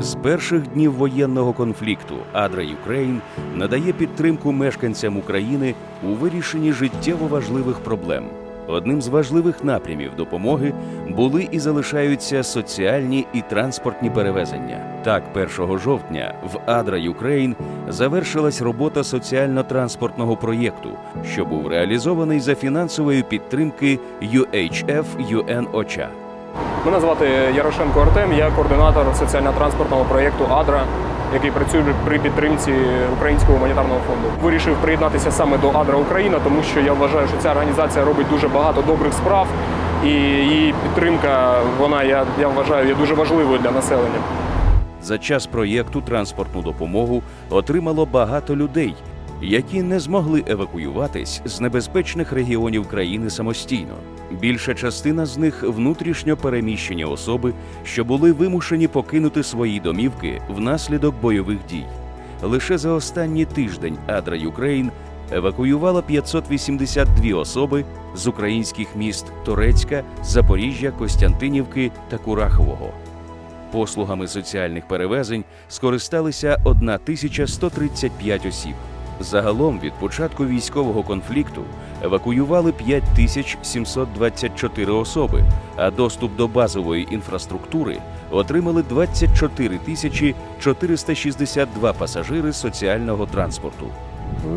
З перших днів воєнного конфлікту Адра Юкрейн надає підтримку мешканцям України у вирішенні життєво важливих проблем. Одним з важливих напрямів допомоги були і залишаються соціальні і транспортні перевезення. Так, 1 жовтня в Адра Юкрейн завершилась робота соціально-транспортного проєкту, що був реалізований за фінансової підтримки UHF UN OCHA. Мене звати Ярошенко Артем, я координатор соціально-транспортного проєкту Адра, який працює при підтримці Українського гуманітарного фонду. Вирішив приєднатися саме до Адра Україна, тому що я вважаю, що ця організація робить дуже багато добрих справ, і її підтримка, вона я, я вважаю, є дуже важливою для населення. За час проєкту транспортну допомогу отримало багато людей, які не змогли евакуюватись з небезпечних регіонів країни самостійно. Більша частина з них внутрішньо переміщені особи, що були вимушені покинути свої домівки внаслідок бойових дій. Лише за останній тиждень Адра Юкрейн евакуювала 582 особи з українських міст Торецька, Запоріжжя, Костянтинівки та Курахового. Послугами соціальних перевезень скористалися 1135 осіб. Загалом від початку військового конфлікту евакуювали 5724 особи, а доступ до базової інфраструктури отримали 24 тисячі 462 пасажири соціального транспорту.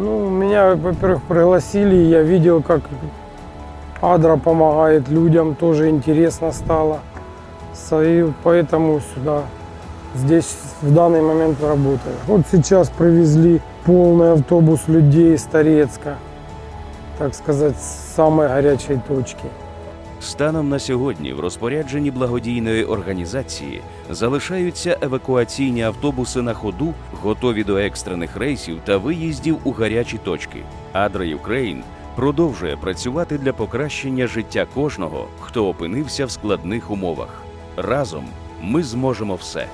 Ну, меня, во-первых, пригласили, я видел, как Адра помогает людям, тоже интересно стало. Со- И поэтому сюда, здесь в данный момент работаю. Вот сейчас привезли полный автобус людей из Торецка, так сказать, с самой горячей точки. Станом на сьогодні в розпорядженні благодійної організації залишаються евакуаційні автобуси на ходу, готові до екстрених рейсів та виїздів у гарячі точки. Адра Юкрейн продовжує працювати для покращення життя кожного, хто опинився в складних умовах. Разом ми зможемо все.